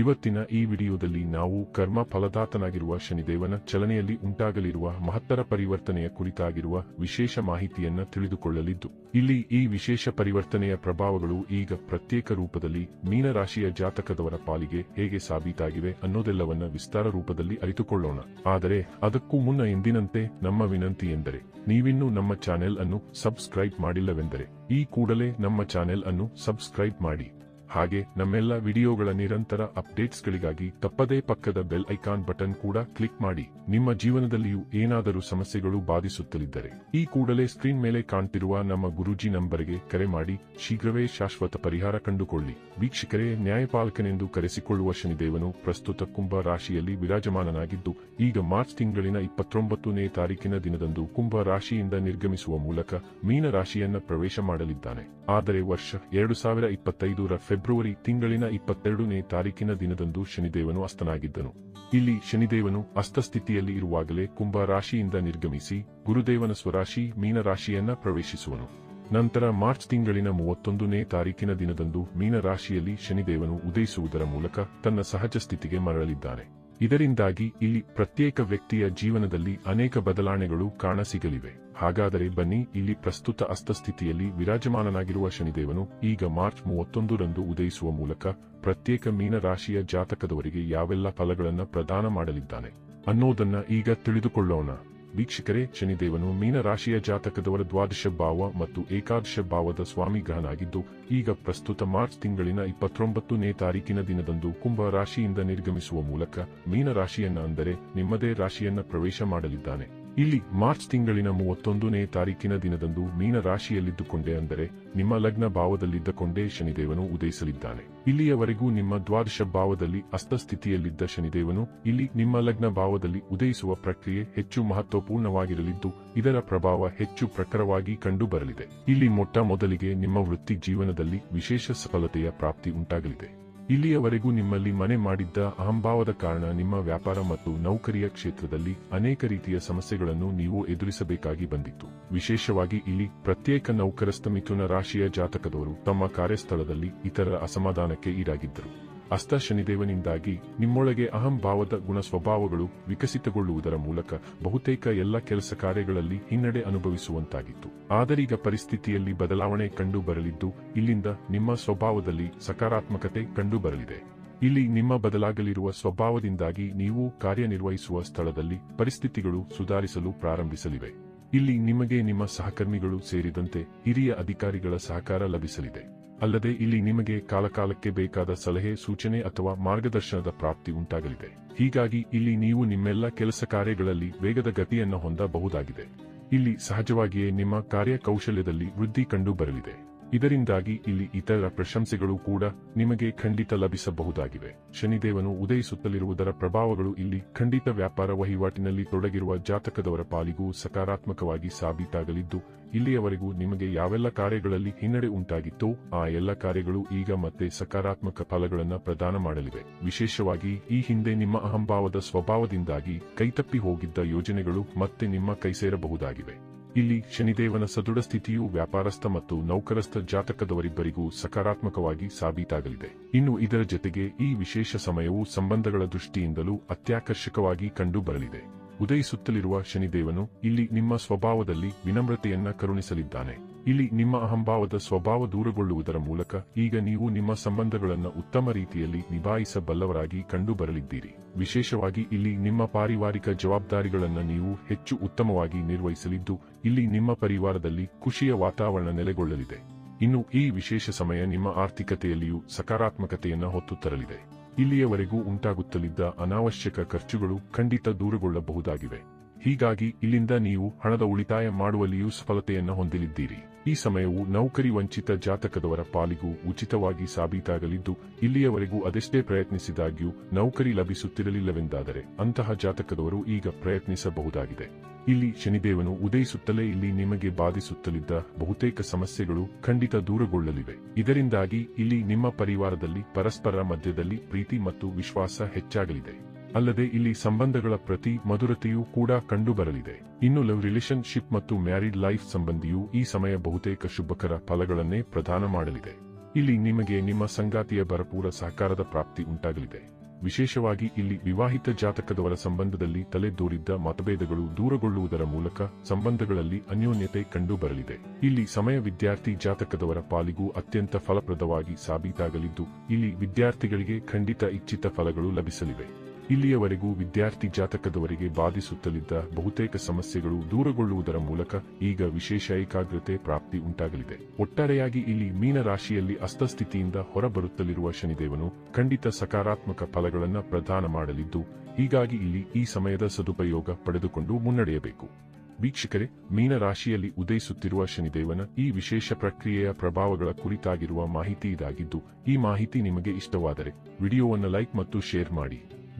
ಇವತ್ತಿನ ಈ ವಿಡಿಯೋದಲ್ಲಿ ನಾವು ಕರ್ಮ ಫಲದಾತನಾಗಿರುವ ಶನಿದೇವನ ಚಲನೆಯಲ್ಲಿ ಉಂಟಾಗಲಿರುವ ಮಹತ್ತರ ಪರಿವರ್ತನೆಯ ಕುರಿತಾಗಿರುವ ವಿಶೇಷ ಮಾಹಿತಿಯನ್ನ ತಿಳಿದುಕೊಳ್ಳಲಿದ್ದು, ಇಲ್ಲಿ ಈ ವಿಶೇಷ ಪರಿವರ್ತನೆಯ ಪ್ರಭಾವಗಳು ಈಗ ಪ್ರತ್ಯೇಕ ರೂಪದಲ್ಲಿ ಮೀನರಾಶಿಯ ಜಾತಕದವರ ಪಾಲಿಗೆ ಹೇಗೆ ಸಾಬೀತಾಗಿವೆ ಅನ್ನೋದೆಲ್ಲವನ್ನ ವಿಸ್ತಾರ ರೂಪದಲ್ಲಿ ಅರಿತುಕೊಳ್ಳೋಣ. ಆದರೆ ಅದಕ್ಕೂ ಮುನ್ನ ಎಂದಿನಂತೆ ನಮ್ಮ ವಿನಂತಿ ಎಂದರೆ, ನೀವಿನ್ನೂ ನಮ್ಮ ಚಾನೆಲ್ ಅನ್ನು ಸಬ್ಸ್ಕ್ರೈಬ್ ಮಾಡಿಲ್ಲವೆಂದರೆ, ಈ ಕೂಡಲೇ ನಮ್ಮ ಚಾನೆಲ್ ಅನ್ನು ಸಬ್ಸ್ಕ್ರೈಬ್ ಮಾಡಿ. ಹಾಗೆ ನಮ್ಮೆಲ್ಲ ವಿಡಿಯೋಗಳ ನಿರಂತರ ಅಪ್ಡೇಟ್ಸ್ಗಳಿಗಾಗಿ ತಪ್ಪದೇ ಪಕ್ಕದ ಬೆಲ್ ಐಕಾನ್ ಬಟನ್ ಕೂಡ ಕ್ಲಿಕ್ ಮಾಡಿ. ನಿಮ್ಮ ಜೀವನದಲ್ಲಿಯೂ ಏನಾದರೂ ಸಮಸ್ಯೆಗಳು ಬಾಧಿಸುತ್ತಲಿದ್ದರೆ ಈ ಕೂಡಲೇ ಸ್ಕ್ರೀನ್ ಮೇಲೆ ಕಾಣ್ತಿರುವ ನಮ್ಮ ಗುರೂಜಿ ನಂಬರ್ಗೆ ಕರೆ ಮಾಡಿ. ಶೀಘ್ರವೇ ಶಾಶ್ವತ ಪರಿಹಾರ ಕಂಡುಕೊಳ್ಳಿ. ವೀಕ್ಷಕರೇ, ನ್ಯಾಯಪಾಲಕನೆಂದು ಕರೆಸಿಕೊಳ್ಳುವ ಶನಿದೇವನು ಪ್ರಸ್ತುತ ಕುಂಭ ರಾಶಿಯಲ್ಲಿ ವಿರಾಜಮಾನನಾಗಿದ್ದು, ಈಗ ಮಾರ್ಚ್ ತಿಂಗಳಿನ ಇಪ್ಪತ್ತೊಂಬತ್ತನೇ ತಾರೀಕಿನ ದಿನದಂದು ಕುಂಭ ರಾಶಿಯಿಂದ ನಿರ್ಗಮಿಸುವ ಮೂಲಕ ಮೀನ ರಾಶಿಯನ್ನ ಪ್ರವೇಶ ಮಾಡಲಿದ್ದಾನೆ. ಆದರೆ ವರ್ಷ ಎರಡು ಸಾವಿರ ಇಪ್ಪತ್ತೈದರ ಫೆಬ್ರವರಿ ತಿಂಗಳಿನ ಇಪ್ಪತ್ತೆರಡನೇ ತಾರೀಕಿನ ದಿನದಂದು ಶನಿದೇವನು ಅಸ್ತನಾಗಿದ್ದನು. ಇಲ್ಲಿ ಶನಿದೇವನು ಅಸ್ತಸ್ಥಿತಿಯಲ್ಲಿ ಇರುವಾಗಲೇ ಕುಂಭ ರಾಶಿಯಿಂದ ನಿರ್ಗಮಿಸಿ ಗುರುದೇವನ ಸ್ವರಾಶಿ ಮೀನರಾಶಿಯನ್ನ ಪ್ರವೇಶಿಸುವನು. ನಂತರ ಮಾರ್ಚ್ ತಿಂಗಳಿನ ಮೂವತ್ತೊಂದನೇ ತಾರೀಕಿನ ದಿನದಂದು ಮೀನರಾಶಿಯಲ್ಲಿ ಶನಿದೇವನು ಉದಯಿಸುವುದರ ಮೂಲಕ ತನ್ನ ಸಹಜ ಸ್ಥಿತಿಗೆ ಮರಳಿದ್ದಾನೆ. ಇದರಿಂದಾಗಿ ಇಲ್ಲಿ ಪ್ರತ್ಯೇಕ ವ್ಯಕ್ತಿಯ ಜೀವನದಲ್ಲಿ ಅನೇಕ ಬದಲಾವಣೆಗಳು ಕಾಣಸಿಗಲಿವೆ. ಹಾಗಾದರೆ ಬನ್ನಿ, ಇಲ್ಲಿ ಪ್ರಸ್ತುತ ಅಸ್ತಸ್ಥಿತಿಯಲ್ಲಿ ವಿರಾಜಮಾನನಾಗಿರುವ ಶನಿದೇವನು ಈಗ ಮಾರ್ಚ್ ಮೂವತ್ತೊಂದರಂದು ಉದಯಿಸುವ ಮೂಲಕ ಪ್ರತ್ಯೇಕ ಮೀನರಾಶಿಯ ಜಾತಕದವರಿಗೆ ಯಾವೆಲ್ಲ ಫಲಗಳನ್ನು ಪ್ರದಾನ ಮಾಡಲಿದ್ದಾನೆ ಅನ್ನೋದನ್ನ ಈಗ ತಿಳಿದುಕೊಳ್ಳೋಣ. ವೀಕ್ಷಕರೇ, ಶನಿದೇವನು ಮೀನರಾಶಿಯ ಜಾತಕದವರ ದ್ವಾದಶ ಭಾವ ಮತ್ತು ಏಕಾದಶ ಭಾವದ ಸ್ವಾಮಿ ಗ್ರಹನಾಗಿದ್ದು, ಈಗ ಪ್ರಸ್ತುತ ಮಾರ್ಚ್ ತಿಂಗಳಿನ ಇಪ್ಪತ್ತೊಂಬತ್ತನೇ ತಾರೀಕಿನ ದಿನದಂದು ಕುಂಭ ರಾಶಿಯಿಂದ ನಿರ್ಗಮಿಸುವ ಮೂಲಕ ಮೀನರಾಶಿಯನ್ನ ಅಂದರೆ ನಿಮ್ಮದೇ ರಾಶಿಯನ್ನ ಪ್ರವೇಶ ಮಾಡಲಿದ್ದಾನೆ. ಇಲ್ಲಿ ಮಾರ್ಚ್ ತಿಂಗಳಿನ ಮೂವತ್ತೊಂದನೇ ತಾರೀಕಿನ ದಿನದಂದು ಮೀನ ರಾಶಿಯಲ್ಲಿದ್ದುಕೊಂಡೇ ಅಂದರೆ ನಿಮ್ಮ ಲಗ್ನ ಭಾವದಲ್ಲಿದ್ದಕೊಂಡೇ ಶನಿದೇವನು ಉದಯಿಸಲಿದ್ದಾನೆ. ಇಲ್ಲಿಯವರೆಗೂ ನಿಮ್ಮ ದ್ವಾದಶ ಭಾವದಲ್ಲಿ ಅಸ್ತಸ್ಥಿತಿಯಲ್ಲಿದ್ದ ಶನಿದೇವನು ಇಲ್ಲಿ ನಿಮ್ಮ ಲಗ್ನ ಭಾವದಲ್ಲಿ ಉದಯಿಸುವ ಪ್ರಕ್ರಿಯೆ ಹೆಚ್ಚು ಮಹತ್ವಪೂರ್ಣವಾಗಿರಲಿದ್ದು, ಇದರ ಪ್ರಭಾವ ಹೆಚ್ಚು ಪ್ರಖರವಾಗಿ ಕಂಡುಬರಲಿದೆ. ಇಲ್ಲಿ ಮೊಟ್ಟ ಮೊದಲಿಗೆ ನಿಮ್ಮ ವೃತ್ತಿ ಜೀವನದಲ್ಲಿ ವಿಶೇಷ ಸಫಲತೆಯ ಪ್ರಾಪ್ತಿ ಉಂಟಾಗಲಿದೆ. ಇಲ್ಲಿಯವರೆಗೂ ನಿಮ್ಮಲ್ಲಿ ಮನೆ ಮಾಡಿದ್ದ ಅಹಂಭಾವದ ಕಾರಣ ನಿಮ್ಮ ವ್ಯಾಪಾರ ಮತ್ತು ನೌಕರಿಯ ಕ್ಷೇತ್ರದಲ್ಲಿ ಅನೇಕ ರೀತಿಯ ಸಮಸ್ಯೆಗಳನ್ನು ನೀವು ಎದುರಿಸಬೇಕಾಗಿ ಬಂದಿತ್ತು. ವಿಶೇಷವಾಗಿ ಇಲ್ಲಿ ಪ್ರತ್ಯೇಕ ನೌಕರಸ್ಥ ಮಿಥುನ ರಾಶಿಯ ಜಾತಕದವರು ತಮ್ಮ ಕಾರ್ಯಸ್ಥಳದಲ್ಲಿ ಇತರ ಅಸಮಾಧಾನಕ್ಕೆ ಈಡಾಗಿದ್ದರು. ಅಸ್ತ ಶನಿದೇವನಿಂದಾಗಿ ನಿಮ್ಮೊಳಗೆ ಅಹಂಭಾವದ ಗುಣ ಸ್ವಭಾವಗಳು ವಿಕಸಿತಗೊಳ್ಳುವುದರ ಮೂಲಕ ಬಹುತೇಕ ಎಲ್ಲ ಕೆಲಸ ಕಾರ್ಯಗಳಲ್ಲಿ ಹಿನ್ನಡೆ ಅನುಭವಿಸುವಂತಾಗಿತ್ತು. ಆದರೀಗ ಪರಿಸ್ಥಿತಿಯಲ್ಲಿ ಬದಲಾವಣೆ ಕಂಡು ಬರಲಿದ್ದು, ಇಲ್ಲಿಂದ ನಿಮ್ಮ ಸ್ವಭಾವದಲ್ಲಿ ಸಕಾರಾತ್ಮಕತೆ ಕಂಡು ಬರಲಿದೆ. ಇಲ್ಲಿ ನಿಮ್ಮ ಬದಲಾಗಲಿರುವ ಸ್ವಭಾವದಿಂದಾಗಿ ನೀವು ಕಾರ್ಯನಿರ್ವಹಿಸುವ ಸ್ಥಳದಲ್ಲಿ ಪರಿಸ್ಥಿತಿಗಳು ಸುಧಾರಿಸಲು ಪ್ರಾರಂಭಿಸಲಿವೆ. ಇಲ್ಲಿ ನಿಮಗೆ ನಿಮ್ಮ ಸಹಕರ್ಮಿಗಳು ಸೇರಿದಂತೆ ಹಿರಿಯ ಅಧಿಕಾರಿಗಳ ಸಹಕಾರ ಲಭಿಸಲಿದೆ. ಅಲ್ಲದೆ ಇಲ್ಲಿ ನಿಮಗೆ ಕಾಲಕಾಲಕ್ಕೆ ಬೇಕಾದ ಸಲಹೆ, ಸೂಚನೆ ಅಥವಾ ಮಾರ್ಗದರ್ಶನದ ಪ್ರಾಪ್ತಿ ಉಂಟಾಗಲಿದೆ. ಹೀಗಾಗಿ ಇಲ್ಲಿ ನೀವು ನಿಮ್ಮೆಲ್ಲ ಕೆಲಸ ಕಾರ್ಯಗಳಲ್ಲಿ ವೇಗದ ಗತಿಯನ್ನು ಹೊಂದಬಹುದಾಗಿದೆ. ಇಲ್ಲಿ ಸಹಜವಾಗಿಯೇ ನಿಮ್ಮ ಕಾರ್ಯಕೌಶಲ್ಯದಲ್ಲಿ ವೃದ್ಧಿ ಕಂಡು ಬರಲಿದೆ ಇದರಿಂದಾಗಿ ಇಲ್ಲಿ ಇತರ ಪ್ರಶಂಸೆಗಳು ಕೂಡ ನಿಮಗೆ ಖಂಡಿತ ಲಭಿಸಬಹುದಾಗಿವೆ. ಶನಿದೇವನು ಉದಯಿಸುತ್ತಲಿರುವುದರ ಪ್ರಭಾವಗಳು ಇಲ್ಲಿ ಖಂಡಿತ ವ್ಯಾಪಾರ ವಹಿವಾಟಿನಲ್ಲಿ ತೊಡಗಿರುವ ಜಾತಕದವರ ಪಾಲಿಗೂ ಸಕಾರಾತ್ಮಕವಾಗಿ ಸಾಬೀತಾಗಲಿದ್ದು, ಇಲ್ಲಿಯವರೆಗೂ ನಿಮಗೆ ಯಾವೆಲ್ಲ ಕಾರ್ಯಗಳಲ್ಲಿ ಹಿನ್ನಡೆ ಉಂಟಾಗಿತ್ತೋ ಆ ಎಲ್ಲ ಕಾರ್ಯಗಳು ಈಗ ಮತ್ತೆ ಸಕಾರಾತ್ಮಕ ಫಲಗಳನ್ನು ಪ್ರದಾನ ಮಾಡಲಿವೆ. ವಿಶೇಷವಾಗಿ ಈ ಹಿಂದೆ ನಿಮ್ಮ ಅಹಂಭಾವದ ಸ್ವಭಾವದಿಂದಾಗಿ ಕೈತಪ್ಪಿ ಹೋಗಿದ್ದ ಯೋಜನೆಗಳು ಮತ್ತೆ ನಿಮ್ಮ ಕೈಸೇರಬಹುದಾಗಿವೆ. ಇಲ್ಲಿ ಶನಿದೇವನ ಸದೃಢ ಸ್ಥಿತಿಯು ವ್ಯಾಪಾರಸ್ಥ ಮತ್ತು ನೌಕರಸ್ಥ ಜಾತಕದವರಿಬ್ಬರಿಗೂ ಸಕಾರಾತ್ಮಕವಾಗಿ ಸಾಬೀತಾಗಲಿದೆ. ಇನ್ನು ಇದರ ಜೊತೆಗೆ ಈ ವಿಶೇಷ ಸಮಯವು ಸಂಬಂಧಗಳ ದೃಷ್ಟಿಯಿಂದಲೂ ಅತ್ಯಾಕರ್ಷಕವಾಗಿ ಕಂಡುಬರಲಿದೆ. ಉದಯಿಸುತ್ತಲಿರುವ ಶನಿದೇವನು ಇಲ್ಲಿ ನಿಮ್ಮ ಸ್ವಭಾವದಲ್ಲಿ ವಿನಮ್ರತೆಯನ್ನ ಕರುಣಿಸಲಿದ್ದಾನೆ. ಇಲ್ಲಿ ನಿಮ್ಮ ಅಹಂಭಾವದ ಸ್ವಭಾವ ದೂರಗೊಳ್ಳುವುದರ ಮೂಲಕ ಈಗ ನೀವು ನಿಮ್ಮ ಸಂಬಂಧಗಳನ್ನು ಉತ್ತಮ ರೀತಿಯಲ್ಲಿ ನಿಭಾಯಿಸಬಲ್ಲವರಾಗಿ ಕಂಡು ಬರಲಿದ್ದೀರಿ ವಿಶೇಷವಾಗಿ ಇಲ್ಲಿ ನಿಮ್ಮ ಪಾರಿವಾರಿಕ ಜವಾಬ್ದಾರಿಗಳನ್ನು ನೀವು ಹೆಚ್ಚು ಉತ್ತಮವಾಗಿ ನಿರ್ವಹಿಸಲಿದ್ದು, ಇಲ್ಲಿ ನಿಮ್ಮ ಪರಿವಾರದಲ್ಲಿ ಖುಷಿಯ ವಾತಾವರಣ ನೆಲೆಗೊಳ್ಳಲಿದೆ. ಇನ್ನು ಈ ವಿಶೇಷ ಸಮಯ ನಿಮ್ಮ ಆರ್ಥಿಕತೆಯಲ್ಲಿಯೂ ಸಕಾರಾತ್ಮಕತೆಯನ್ನು ಹೊತ್ತು ತರಲಿದೆ ಇಲ್ಲಿಯವರೆಗೂ ಉಂಟಾಗುತ್ತಲಿದ್ದ ಅನಾವಶ್ಯಕ ಖರ್ಚುಗಳು ಖಂಡಿತ ದೂರಗೊಳ್ಳಬಹುದಾಗಿವೆ. ಹೀಗಾಗಿ ಇಲ್ಲಿಂದ ನೀವು ಹಣದ ಉಳಿತಾಯ ಮಾಡುವಲ್ಲಿಯೂ ಸಫಲತೆಯನ್ನು ಹೊಂದಲಿದ್ದೀರಿ. ಈ ಸಮಯವು ನೌಕರಿ ವಂಚಿತ ಜಾತಕದವರ ಪಾಲಿಗೂ ಉಚಿತವಾಗಿ ಸಾಬೀತಾಗಲಿದ್ದು, ಇಲ್ಲಿಯವರೆಗೂ ಅದೆಷ್ಟೇ ಪ್ರಯತ್ನಿಸಿದಾಗ್ಯೂ ನೌಕರಿ ಲಭಿಸುತ್ತಿರಲಿಲ್ಲವೆಂದಾದರೆ ಅಂತಹ ಜಾತಕದವರು ಈಗ ಪ್ರಯತ್ನಿಸಬಹುದಾಗಿದೆ. ಇಲ್ಲಿ ಶನಿದೇವನು ಉದಯಿಸುತ್ತಲೇ ಇಲ್ಲಿ ನಿಮಗೆ ಬಾಧಿಸುತ್ತಲಿದ್ದ ಬಹುತೇಕ ಸಮಸ್ಯೆಗಳು ಖಂಡಿತ ದೂರಗೊಳ್ಳಲಿವೆ. ಇದರಿಂದಾಗಿ ಇಲ್ಲಿ ನಿಮ್ಮ ಪರಿವಾರದಲ್ಲಿ ಪರಸ್ಪರ ಮಧ್ಯದಲ್ಲಿ ಪ್ರೀತಿ ಮತ್ತು ವಿಶ್ವಾಸ ಹೆಚ್ಚಾಗಲಿದೆ. ಅಲ್ಲದೆ ಇಲ್ಲಿ ಸಂಬಂಧಗಳ ಪ್ರತಿ ಮಧುರತೆಯೂ ಕೂಡ ಕಂಡುಬರಲಿದೆ. ಇನ್ನು ಲವ್ ರಿಲೇಶನ್ಶಿಪ್ ಮತ್ತು ಮ್ಯಾರಿಡ್ ಲೈಫ್ ಸಂಬಂಧಿಯು ಈ ಸಮಯ ಬಹುತೇಕ ಶುಭಕರ ಫಲಗಳನ್ನೇ ಪ್ರದಾನ ಮಾಡಲಿದೆ. ಇಲ್ಲಿ ನಿಮಗೆ ನಿಮ್ಮ ಸಂಗಾತಿಯ ಭರಪೂರ ಸಹಕಾರದ ಪ್ರಾಪ್ತಿ ಉಂಟಾಗಲಿದೆ. ವಿಶೇಷವಾಗಿ ಇಲ್ಲಿ ವಿವಾಹಿತ ಜಾತಕದವರ ಸಂಬಂಧದಲ್ಲಿ ತಲೆದೋರಿದ್ದ ಮತಭೇದಗಳು ದೂರಗೊಳ್ಳುವುದರ ಮೂಲಕ ಸಂಬಂಧಗಳಲ್ಲಿ ಅನ್ಯೋನ್ಯತೆ ಕಂಡುಬರಲಿದೆ. ಇಲ್ಲಿ ಸಮಯ ವಿದ್ಯಾರ್ಥಿ ಜಾತಕದವರ ಪಾಲಿಗೂ ಅತ್ಯಂತ ಫಲಪ್ರದವಾಗಿ ಸಾಬೀತಾಗಲಿದ್ದು, ಇಲ್ಲಿ ವಿದ್ಯಾರ್ಥಿಗಳಿಗೆ ಖಂಡಿತ ಇಚ್ಛಿತ ಫಲಗಳು ಲಭಿಸಲಿವೆ. ಇಲ್ಲಿಯವರೆಗೂ ವಿದ್ಯಾರ್ಥಿ ಜಾತಕದವರಿಗೆ ಬಾಧಿಸುತ್ತಲಿದ್ದ ಬಹುತೇಕ ಸಮಸ್ಯೆಗಳು ದೂರಗೊಳ್ಳುವುದರ ಮೂಲಕ ಈಗ ವಿಶೇಷ ಏಕಾಗ್ರತೆ ಪ್ರಾಪ್ತಿ ಉಂಟಾಗಲಿದೆ. ಒಟ್ಟಾರೆಯಾಗಿ ಇಲ್ಲಿ ಮೀನರಾಶಿಯಲ್ಲಿ ಅಸ್ತಸ್ಥಿತಿಯಿಂದ ಹೊರಬರುತ್ತಲಿರುವ ಶನಿದೇವನು ಖಂಡಿತ ಸಕಾರಾತ್ಮಕ ಫಲಗಳನ್ನು ಪ್ರದಾನ ಮಾಡಲಿದ್ದು, ಹೀಗಾಗಿ ಇಲ್ಲಿ ಈ ಸಮಯದ ಸದುಪಯೋಗ ಪಡೆದುಕೊಂಡು ಮುನ್ನಡೆಯಬೇಕು. ವೀಕ್ಷಕರೇ, ಮೀನರಾಶಿಯಲ್ಲಿ ಉದಯಿಸುತ್ತಿರುವ ಶನಿದೇವನ ಈ ವಿಶೇಷ ಪ್ರಕ್ರಿಯೆಯ ಪ್ರಭಾವಗಳ ಕುರಿತಾಗಿರುವ ಮಾಹಿತಿ ಇದಾಗಿದ್ದು, ಈ ಮಾಹಿತಿ ನಿಮಗೆ ಇಷ್ಟವಾದರೆ ವಿಡಿಯೋವನ್ನು ಲೈಕ್ ಮತ್ತು ಶೇರ್ ಮಾಡಿ.